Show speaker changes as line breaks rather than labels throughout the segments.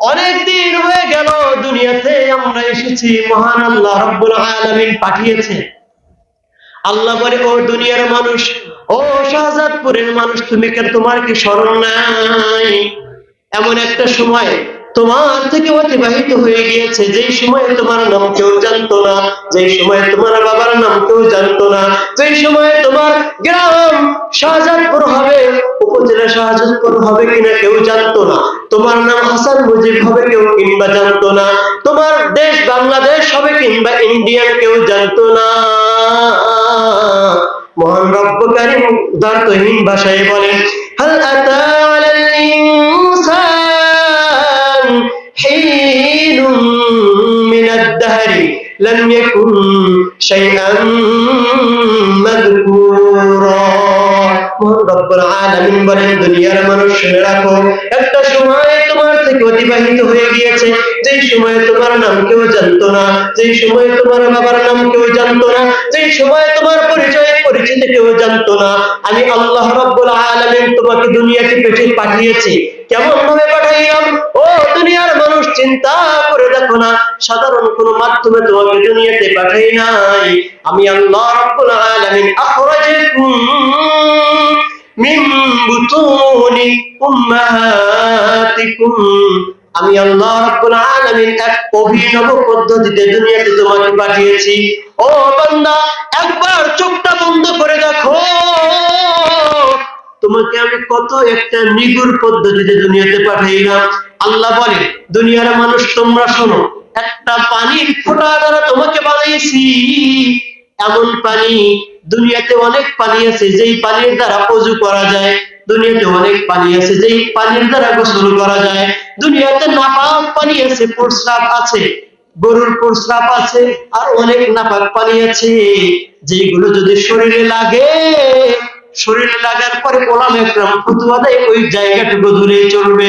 অনেক দিন হয়ে গেল, দুনিয়াতে আমরা এসেছি। মহান আল্লাহ রব্বুল আলামিন পাঠিয়েছে আল্লাহ বলে, ও দুনিয়ার মানুষ, ও শাহজাদপুরের মানুষ, তুমি কেন তোমার কি স্মরণ নাই? এমন একটা সময় তোমার থেকে অতিবাহিত হয়ে গিয়েছে। যেই সময় তোমার নাম কেউ জানতো না, যেই সময় তোমার বাবার নাম কেউ জানতো না, যেই সময় তোমার গ্রাম শাহজাদপুর হবে, উপজেলা শাহজাদপুর হবে কিনা কেউ জানতো না। তোমার নাম হাসান মুজিব হবে কেউ কিংবা জানতো না। তোমার দেশ বাংলাদেশ হবে কিংবা ইন্ডিয়ান কেউ জানতো না। মহান রব্ব কারিম উদারতহীন ভাষায় বলেন, হাল আতা মাযকুরা মহান রব্বুল আলামিন বলেন, দুনিয়ার মানুষ শুনে একটা সময় তোমার থেকে অতিবাহিত হয়ে গিয়েছে, যেই সময় তোমার নাম কেউ জানতো না, যেই সময় তোমার বাবার নাম কেউ জানতো না, যেই সময় তোমার পরিচয় পরিচিতি কেউ জানতো না, আমি আল্লাহ রব্বুল আলামিন তোমাকে দুনিয়াতে পেটে পাঠিয়েছি। কেমন ভাবে পাঠাইলাম? ও চিন্তা করে দেখো না, সাধারণ কোনো মাধ্যমে তোমাকে দুনিয়াতে পাঠাই নাই। আমি আল্লাহ আলামিন মিন বুতুনি আমি আল্লাহ রাব্বুল আলামিন এক অভিনব পদ্ধতিতে দুনিয়াতে তোমাকে পাঠিয়েছি। ও বান্দা, একবার চোখটা বন্ধ করে দেখো। তোমাকে আমি কত একটা নিগুর পদ্ধতিতে দুনিয়াতে পাঠাইলাম। আল্লাহ বলে, দুনিয়ার মানুষ, তোমরা শোনো, একটা পানির ফোঁটা দ্বারা তোমাকে বানাইছি এমন পানি দুনিয়াতে অনেক পানি আছে, যেই পানির দ্বারা অজু করা যায়। দুনিয়াতে অনেক পানি আছে, যেই পানির দ্বারা গোসল করা যায়। দুনিয়াতে নাপাক পানি আছে, প্রস্রাব আছে, গরুর প্রস্রাব আছে, আর অনেক নাপাক পানি আছে যেগুলো যদি শরীরে লাগে, শরীরে লাগার পরে ওলাম একরাম ফতুয়া দেয়, ওই জায়গাটুকু ধরে চলবে।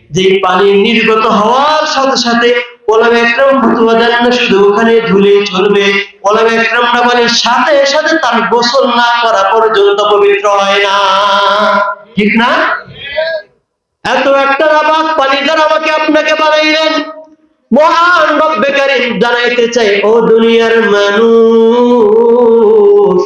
যে পানি নির্গত হওয়ার সাথে সাথে শুধু ওখানে ধুলে চলবে সাথে সাথে তার গোসল না না। ঠিক না? এত একটা আমাকে আপনাকে বানাইলেন। জানাইতে চাই, ও দুনিয়ার মানুষ,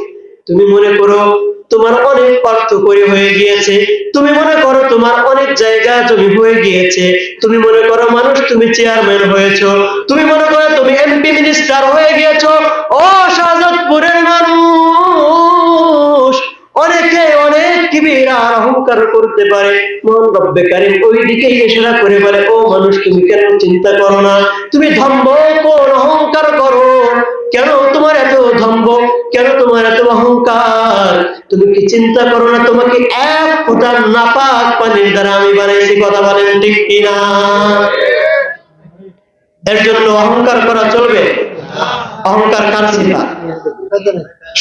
তুমি মনে করো তোমার অনেক অর্থ করে হয়ে গিয়েছে। তুমি মনে করো তোমার অনেক জায়গা জমি হয়ে গিয়েছে। তুমি মনে করো মানুষ, তুমি চেয়ারম্যান হয়েছো। তুমি মনে করো তুমি এমপি মিনিস্টার হয়ে গিয়েছো। ও শাহজাদপুরের মানুষ, অনেকে অনেক কিবির আর অহংকার করতে পারে। মন রব্বে কারিম ওই দিকেই ইশারা করে বলে, ও মানুষ, তুমি কেন চিন্তা করো না? তুমি ধম্ব কোন অহংকার করো? ধম্ব কেন তোমার এত অহংকার? তুমি কি চিন্তা করো না তোমাকে এক ফোঁটার নাপাক পানির দ্বারা আমি বানাইছি কথা বলেন ঠিক কিনা? এর জন্য অহংকার করা চলবে? অহংকার কার সিফা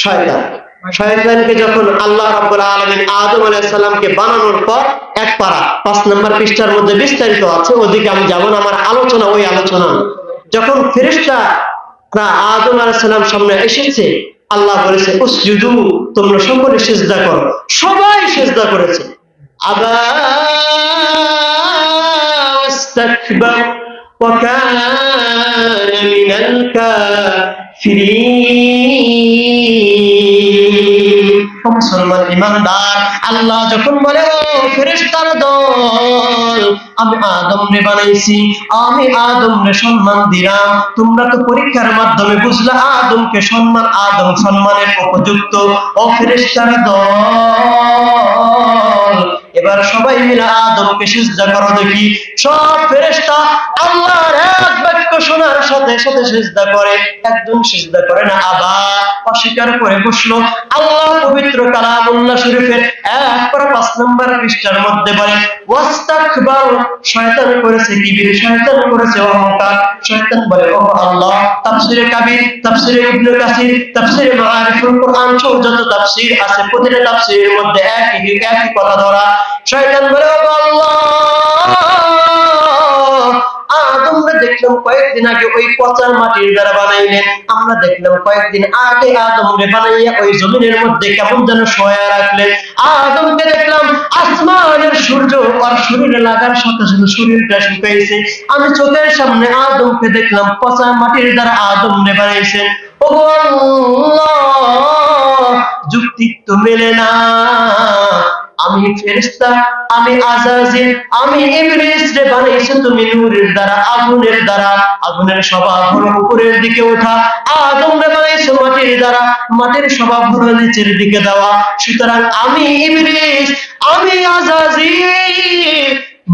শয়তান। শয়তানকে যখন আল্লাহ রাব্বুল আলামিন আদম আলাইহিস সালামকে বানানোর পর এক পারা পাঁচ নম্বর পৃষ্ঠার মধ্যে বিস্তারিত আছে, ওদিকে আমি যাব না, আমার আলোচনা ওই আলোচনা। যখন ফেরেশতারা আদম আলাইহিস সালাম সামনে এসেছে আল্লাহ বলেছে উসজুদু তোমরা সকলে সিজদা করো সবাই সিজদা করেছে আবা واستكبر وكان من الكافرين মুসলমান ইমানদার, আল্লাহ যখন বলে ফেরেশতার দল, আমি আদম রে বানাইছি, আমি আদম রে সম্মান দিলাম, তোমরা তো পরীক্ষার মাধ্যমে বুঝলা, আদমকে সম্মান, আদম সম্মানের উপযুক্ত, ও ফেরেশতার দল এবার সবাই মিলে আদমকে সিজদা করো দেখি। সব ফেরেশতা আল্লাহর এক বাক্য শোনার সাথে সাথে সিজদা করে। একজন সিজদা করে না অস্বীকার করে বসল। আল্লাহ পবিত্র কালামুল্লাহ শরীফের এক পাঁচ নম্বর পৃষ্ঠার মধ্যে বলে শয়তান করেছে কিবির, শয়তান করেছে শয়তান বলে ও আল্লাহ, তাফসিরে কাবির, তাফসিরে ইবনে কাসির, তাফসিরে মাআরিফুল কোরআন সহ যত তাফসির আছে, প্রতিটা তাফসিরের মধ্যে একই একই কথা ধরা। শয়তান বলে দেখলাম কয়েকদিন আগে ওই পচা মাটির দ্বারা বানাইলেন আমরা দেখলাম কয়েকদিন আগে বানাইয়া ওই জমিনের মধ্যে কেমন যেন রাখলেন। দেখলাম আসমানের সূর্য আর শরীরে লাগার সাথে সাথে শরীরটা শুকাইছে। আমি চোখের সামনে আদমকে দেখলাম পচা মাটির দ্বারা আদমরে বানাইছেন। ও যুক্তি তো মেলে না। আমি ফেরেশতা, আমি আজাজিল, আমি ইবলিস রে বানাইছো তুমি নূরের দ্বারা, আগুনের দ্বারা, আগুনের স্বভাব হলো উপরের দিকে ওঠা, আদম রে বানাইছো মাটির দ্বারা, মাটির স্বভাব হলো নিচের দিকে দেওয়া। সুতরাং আমি ইবলিস, আমি আজাজিল,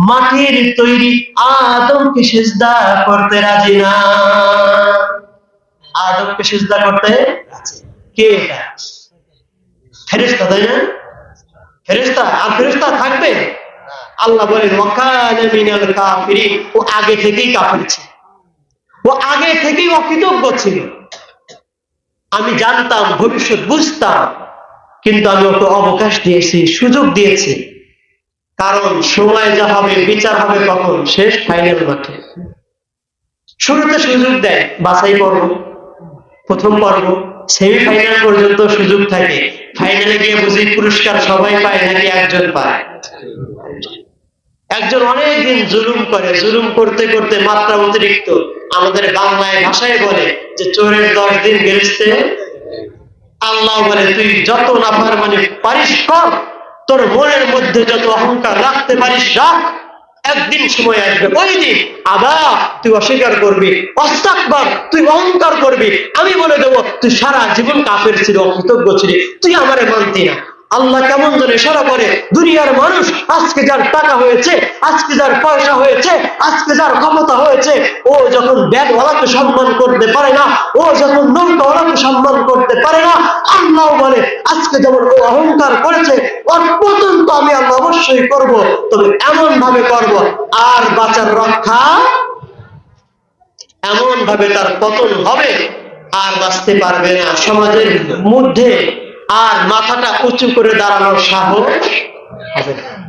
মাটির তৈরি আদমকে সিজদা করতে রাজি না। আদমকে সিজদা করতে রাজি কে? এটা ফেরেশতা, তাই না? ফেরেশতা, আর ফেরেশতা থাকবে? আল্লাহ বলেন, ওয়াকানা মিনাল কাফিরিন। ও আগে থেকেই কাফির ছিল। ও আগে থেকেই অকৃতজ্ঞ ছিল। আমি জানতাম, ভবিষ্যৎ বুঝতাম, কিন্তু আমি ওকে অবকাশ দিয়েছি, সুযোগ দিয়েছি। কারণ সময় যা হবে, বিচার হবে কখন শেষ ফাইনাল মাঠে। শুরুতে সুযোগ দেয়, বাছাই পর্ব, প্রথম পর্ব। সেমিফাইনাল পর্যন্ত সুযোগ থাকে। ফাইনালে গিয়ে বুঝি পুরস্কার সবাই পায় নাকি একজন পায়? একজন অনেক দিন জুলুম করে, জুলুম করতে করতে মাত্রা অতিরিক্ত। আমাদের বাংলায় ভাষায় বলে যে, চোরের দশ দিন গেলছে। আল্লাহ বলে, তুই যত নাফার মানে পারিস কর তোর মনের মধ্যে যত অহংকার রাখতে পারিস রাখ একদিন সময় আসবে। ওই দিন আবার তুই অস্বীকার করবি, অস্তাকবার, তুই অহংকার করবি। আমি বলে দেবো, তুই সারা জীবন কাফের ছিল, অকৃতজ্ঞ ছিলি, তুই আমারে মানতি না। আল্লাহ কেমন যেন ইশারা করে, দুনিয়ার মানুষ আজকে যার টাকা হয়েছে, আজকে যার পয়সা হয়েছে, আজকে যার ক্ষমতা হয়েছে, ও যখন ব্যাগওয়ালাকে সম্মান করতে পারে না, ও যখন নৌকাওয়ালাকে সম্মান করতে পারে না, আল্লাহ বলে, আজকে যেমন ও অহংকার করেছে ওর পতন তো আমি আল্লাহ অবশ্যই করব, তবে এমন ভাবে করব, আর বাঁচার রক্ষা এমন ভাবে তার পতন হবে, আর বাঁচতে পারবে না। সমাজের মধ্যে আর মাথাটা উঁচু করে দাঁড়ানোর সাহস হবে না।